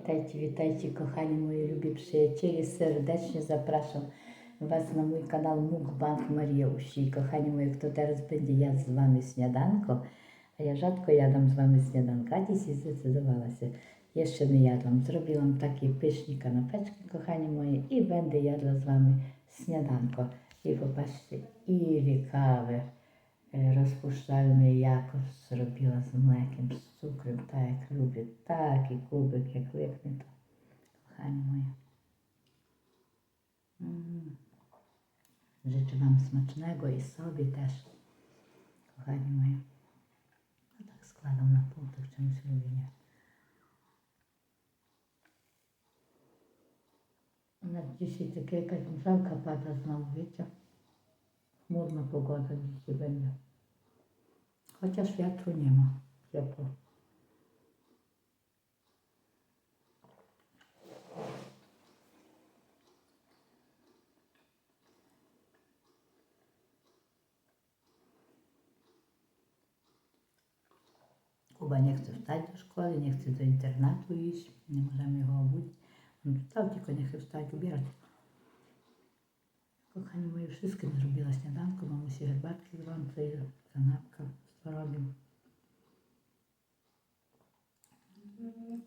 Witajcie, witajcie kochani moi lubi przyjaciele, serdecznie zapraszam Was na mój kanał Mukbang Maria Usi. Kochani moi, kto teraz będzie jadł z Wami śniadanko, a ja rzadko jadam z Wami śniadanka, dzisiaj zdecydowała się. Jeszcze nie jadłam. Zrobiłam takie pyszne kanapeczki, kochani moi, i będę jadła z Wami śniadanko. I popatrzcie, ile kawy rozpuszczalnej jakoś zrobiła z mlekiem, z cukrem, tak jak lubię, taki kubek, jak łyknę to, kochani moje. Mm. Życzę Wam smacznego i sobie też, kochani moje. No tak składam na pół, tak czymś lubię, nie? Dzisiaj taka jakaś mrzałka pada znowu, wiecie? Chce wstać do szkoły, nie chce do internatu iść, nie możemy go obudzić. On wstał, tylko nie chce wstać, ubierać. Moje, wszystkim zrobiła śniadanko, mamusi herbatki gorącej, kanapka z tworogiem.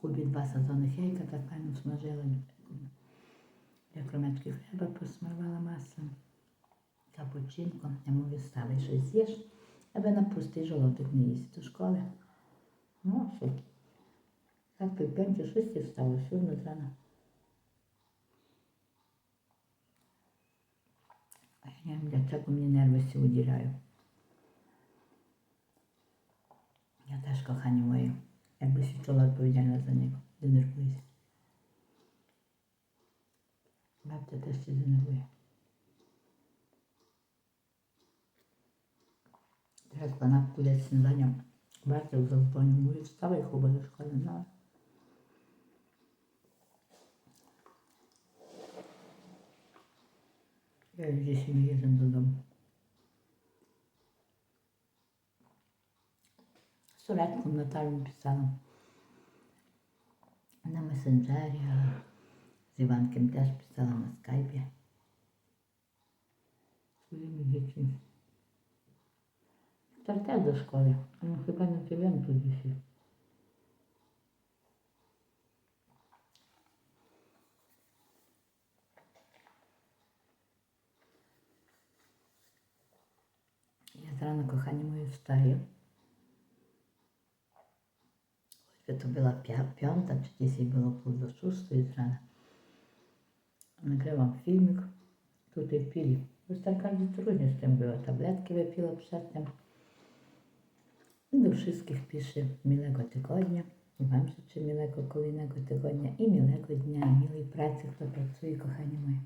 Kubie dwa sadzonych jajka, tak fajnie smażyła. Ja kromeczki chleba posmarowała masłem. Cappuccinko. Ja mówię, wstawaj, coś zjesz, aby na pusty żołądek nie iść do szkoły. No, super. Tak, po piącie, szóstie wstało, siódmy z rana. A ja nie wiem, dlaczego mnie nerwy się udzielają. Ja też, kochani moje, jakby się czuła odpowiedzialna za niego. Denerwuję się. Babcia też się denerwuje. Teraz pana pójdę z śniadaniem. Bardzo zadzwonił, mówi, wstawaj chyba do szkoły. Ja już dzisiaj nie jedę do domu. Z Suretką Natalią pisałam. Na Messengerie, a z Iwankiem też pisałam na Skype'ie. Swoimi dziećmi. Tak też do szkoły. Rana, kochani moje, wstaję. Choćby to była pia- piąta, czy dzisiaj było pół do szóstej z rana. Nagrywam filmik. Tutaj pili. Wystarkali trudnie z tym było. Tabletki wypiła przedtem. I do wszystkich piszę miłego tygodnia. I Wam życzę miłego kolejnego tygodnia i miłego dnia, i miłej pracy, kto pracuje, kochani moi.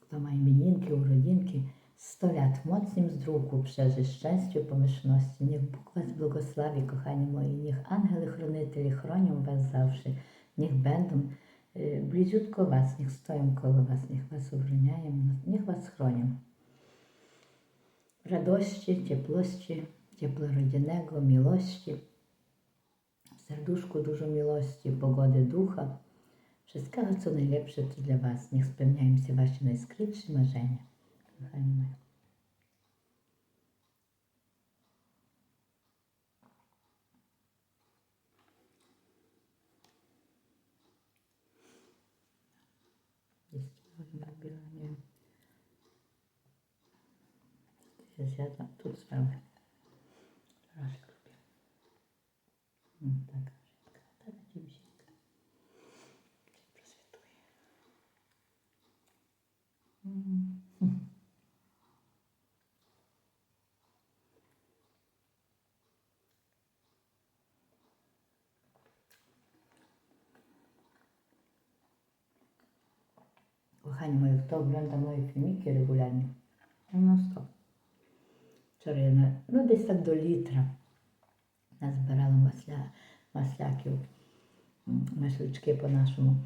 Kto ma imieninki, urodzinki, 100 lat mocnym zdrójku przeży szczęściu, pomyślności. Niech Bóg Was błogosławi, kochani moi. Niech ангели хранителі chronią Was zawsze. Niech będą y, bliziutko Was, niech stoją koło Was, niech Was obroniają, niech Was chronią. Radości, ciepłości, ciepła rodzinnego, miłości, w serduszku dużo miłości, pogody ducha. Wszystkiego, co najlepsze to dla Was. Niech spełniają się Wasze najskrytsze marzenia. Jest nabiera, nie wiem. Ja zjadłam tu sprawę. Proszę Kochani moi, kto ogląda moje filmiki regularnie? No stop. Wczoraj на, ну десь так до літра назбирала масля, масляків, м, маслячки по-нашому.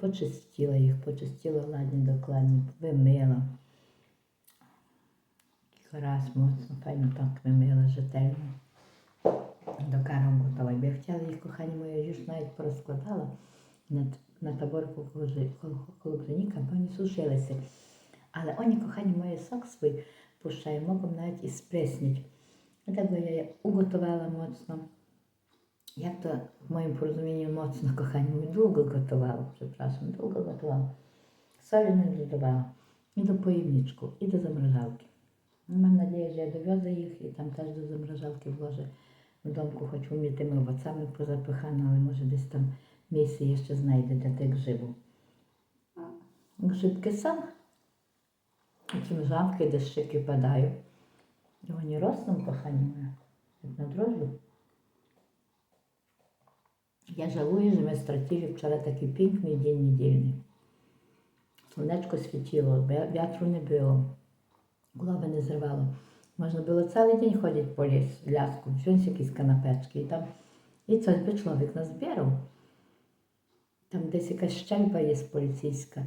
Почистила їх, почистила ладні докладні, вимила. Кілька раз моцно, файно так вимила ретельно. До кару готова. Я хотіла їх кохані мої, я ж навіть порозкладала на, на таборку колокроніка, бо вони сушилися. Але вони, кохані мої, сок свій пущаю, могу навіть і так би я її уготувала моцно. Як то в моєму порозумінні моцно, кохані мої, довго готувала, прzepraszam, довго готувала. Солі не додавала. І до поївничку, і до заморожалки. Ну, Мам надію, що я довезу їх і там теж до заморожалки вложу в домку, хоч вмітими овоцами позапихано, але може десь там місце є ще знайде для тих грибів. Грибки сам. Ці мжавки дещики падають. І вони ростуть, кохані мої, як на дрожжі. Я жалую, що ми стратили вчора такий пінкний день недільний. Сонечко світило, вя- вітру не було, голови не зривало. Можна було цілий день ходити по лісу, ляску, взяти якісь канапечки. І там і це би чоловік назбирав. Там десь якась щельба є поліцейська,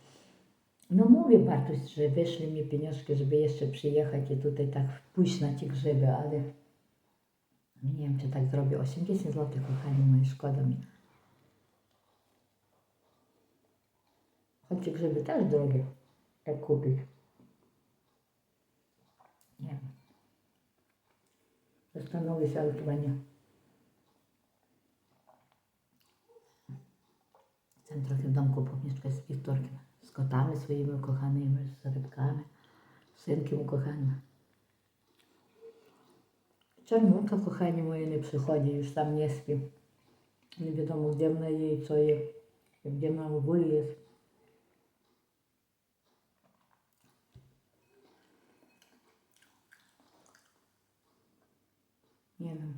No mówię Bartuś, że wyszli mi pieniążki, żeby jeszcze przyjechać i tutaj tak pójść na te grzyby, ale nie wiem, czy tak zrobię. 80 zł, kochani moi, szkoda mi. Choć te grzyby też drogie, jak kupić. Nie wiem. Zastanowię się, ale chyba nie. Chcę trochę w domku pomieszkać z Wiktorkiem, z kotami swoimi ukochanymi, z rybkami, synkiem ukochanym. Czarnunka, kochani moje, nie przychodzi, już tam nie śpi. Nie wiadomo, gdzie ona jej, co je, gdzie mam w ogóle jest. Nie wiem.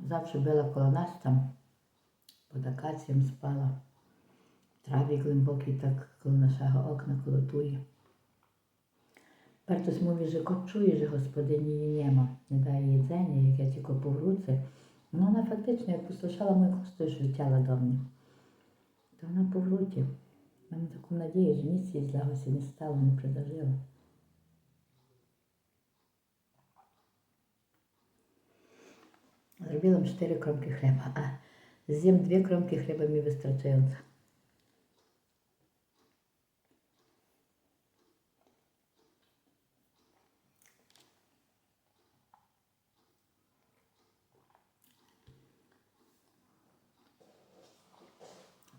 Zawsze była koło nas tam, pod akacją spała. W trawie głębokiej, tak koło naszego okna kolotuje. Bartosz mówi, że kot czuje, że gospodyni jej nie ma. Nie daje jedzenia, jak ja tylko powrócę. No ona faktycznie, jak pustoszała mój kos, to już leciała do mnie. To ona powróci. Mam taką nadzieję, że nic jej złego się nie stało, nie przydarzyło. Zrobiłam cztery kromki chleba, a zjem dwie kromki chleba mi wystarczająco.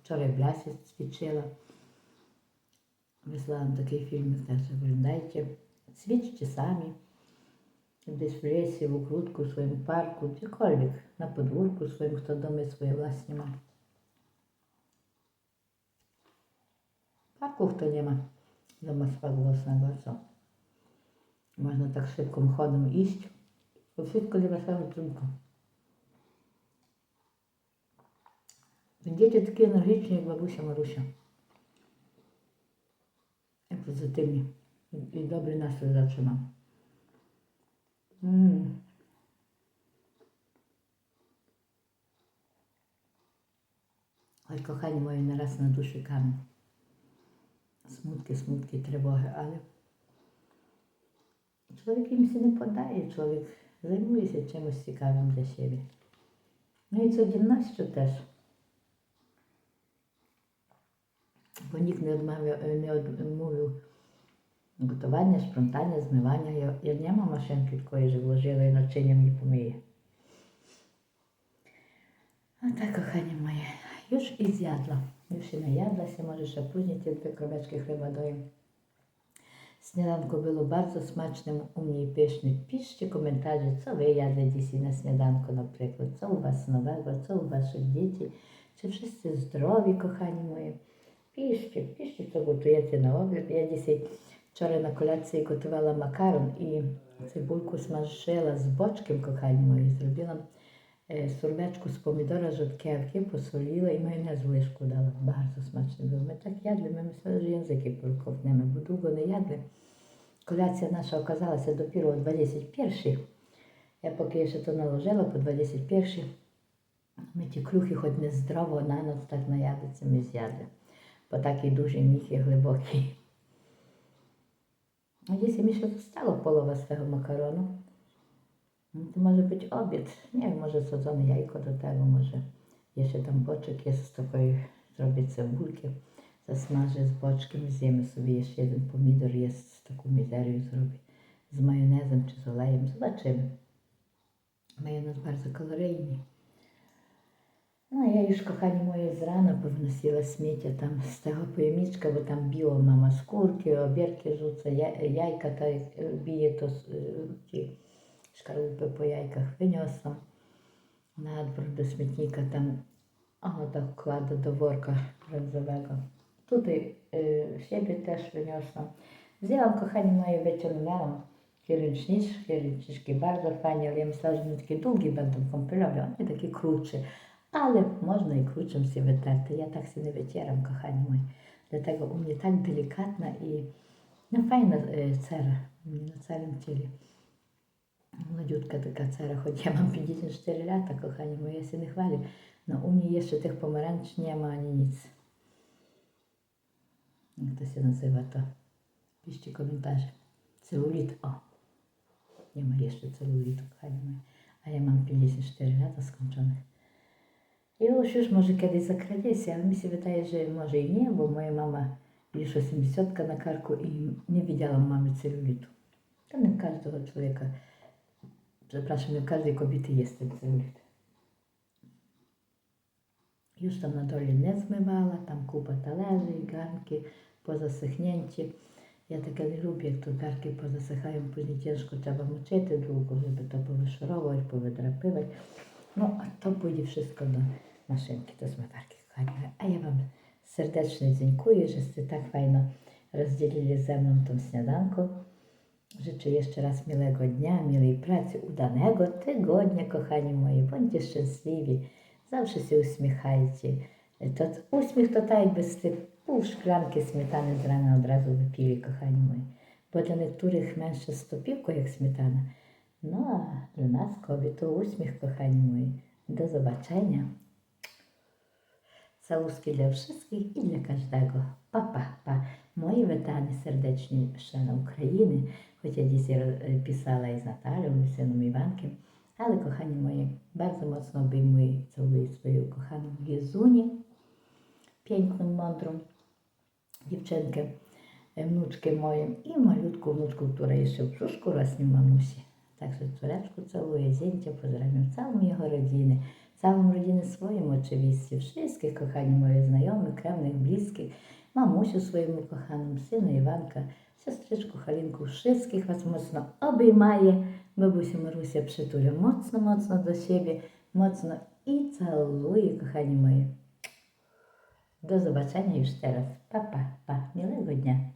Wczoraj w lesie ćwiczyła. Wysłałam taki filmik, także oglądajcie. Ćwiczcie sami. Десь в лісі, в укрутку, в своєму парку, gdziekolwiek, na podwórku swoim, kto domy swoje własnie ma. Parków to nie ma doma swego własnego, co? Można tak szybkim chodem iść, bo wszystko dla waszego trudno. Będziecie takie energiczni jak babusia Marusia. I pozytywnie. I, i dobry nastrój Mm. Oj, kochani moi, naraz na duszy kamień. Smutki, smutki, trybogi, ale człowiek im się nie poddaje, człowiek zajmuje się czymś ciekawym dla siebie. No i codziennością też. Bo nikt sprzątania, zmywania. Ja, ja nie mam maszynki такої, naczyniem nie pomyję. A tak, kochanie moje, już i zjadła. Już się najadła się, może jeszcze później te dwie kromeczki chleba dojem. Śniadanko było bardzo smaczne, u mnie i pyszne. Piszcie komentarze, co wy jadli dzisiaj na śniadanko na przykład, co u was nowego, co u waszych dzieci, czy wszyscy zdrowi, kochani moje. Piszcie, piszcie, co gotujecie na obiad. Ja dzisiaj Вчора на коляції готувала макарон і цибульку смажила з бочком, кохані мої, зробила е, сурвечку з помідора жовткевки, посолила і майонез лишку дала. Багато смачно було. Ми так ядли, ми мислили, що язики проковтнемо, бо довго не ядли. Коляція наша оказалася допіру о 21 Я поки ще то наложила по 21 ми ті клюхи хоч не здраво на ноц так наядиться, ми з'їдли. Бо такий дуже міх і глибокий. А якщо ще стало полова свого макарону, ну, то може бути обід. Ні, може созоне яйко до того, може. Ще там бочок, є з такої зробить цибульки, засмажить з бочком, з'їме собі ще один помідор, є таку мізерію зробить. З майонезом чи з олеєм. Побачимо. Майонез дуже калорійний. Ну, я кохані мої, зрана повносила сміття там з того поємічка, бо там біла мама з курки, обірки я- яйка с- е, ті шкарлупи по яйках винесла. На двор до смітника там, кладу до ворка бронзового. Тут і е, щебі теж винесла. Взяла, кохані річнички, річнички bardzo але я myślała, że takie one takie krótsze. Ale można i krótszym się wyterty. Ja tak się nie wycieram, kochani moi. Dlatego u mnie tak delikatna i no fajna e, cera na całym ciele. Młodziutka taka cera, choć ja mam 54 lata, kochani moi, ja się nie chwalę. No u mnie jeszcze tych pomarańcz nie ma ani nic. Jak to się nazywa to? Piszcie komentarze. Celulit, o. Nie ma jeszcze celulitu, kochani moi. A ja mam 54 lata skończonych. Już, już może kiedyś zakradzie się, ale mi się wydaje, że może i nie, bo moja mama już 80 na karku i nie widziałam mamy celulitu. To nie u każdego człowieka, przepraszam, nie u każdej kobiety jest ten celulit. Już tam na dole nie zmywała, tam kupa talerzy, garnki pozasechnięci. Ja takie nie lubię, jak to garki pozasychają, później ciężko trzeba moczyć długo, żeby to powyszorować, powydrapywać. No, a to pójdzie wszystko do maszynki, do zmywarki, kochani. A ja Wam serdecznie dziękuję, żeście tak fajno rozdzielili ze mną tą śniadanką. Życzę jeszcze raz miłego dnia, miłej pracy, udanego tygodnia, kochani moi. Bądźcie szczęśliwi, zawsze się uśmiechajcie. To uśmiech to tak jakby z pół szklanki śmietany z rana od razu wypili, kochani moi. Bo dla niektórych mężczyzn to piwko jak śmietana. No a dla nas kobiet to uśmiech, kochani moi. Do zobaczenia. Całuski dla wszystkich i dla każdego. Pa, pa, pa. Moje witanie serdecznie na України, choć ja dzisiaj e, pisała i z Natalią, i z synem Iwankiem, ale kochani moi, bardzo mocno obejmuję i całuję swoją kochaną Jezunię, piękną, mądrą dziewczynkę, e, wnuczkę moją i malutką wnuczką, która jeszcze w brzuszku rośnie mamusi. Także córeczku całuję, zięcia pozdrawiam całą jego rodzinę, całą rodzinę swoją oczywiście, wszystkich kochani moje znajomych, krewnych, bliskich, mamusiu swojemu kochanym, synu Iwanka, siostryczku Halinku, wszystkich Was mocno obejmaję, babusiu Marusia przytulę mocno, mocno do siebie, mocno i całuję, kochani moje. Do zobaczenia już teraz. Pa,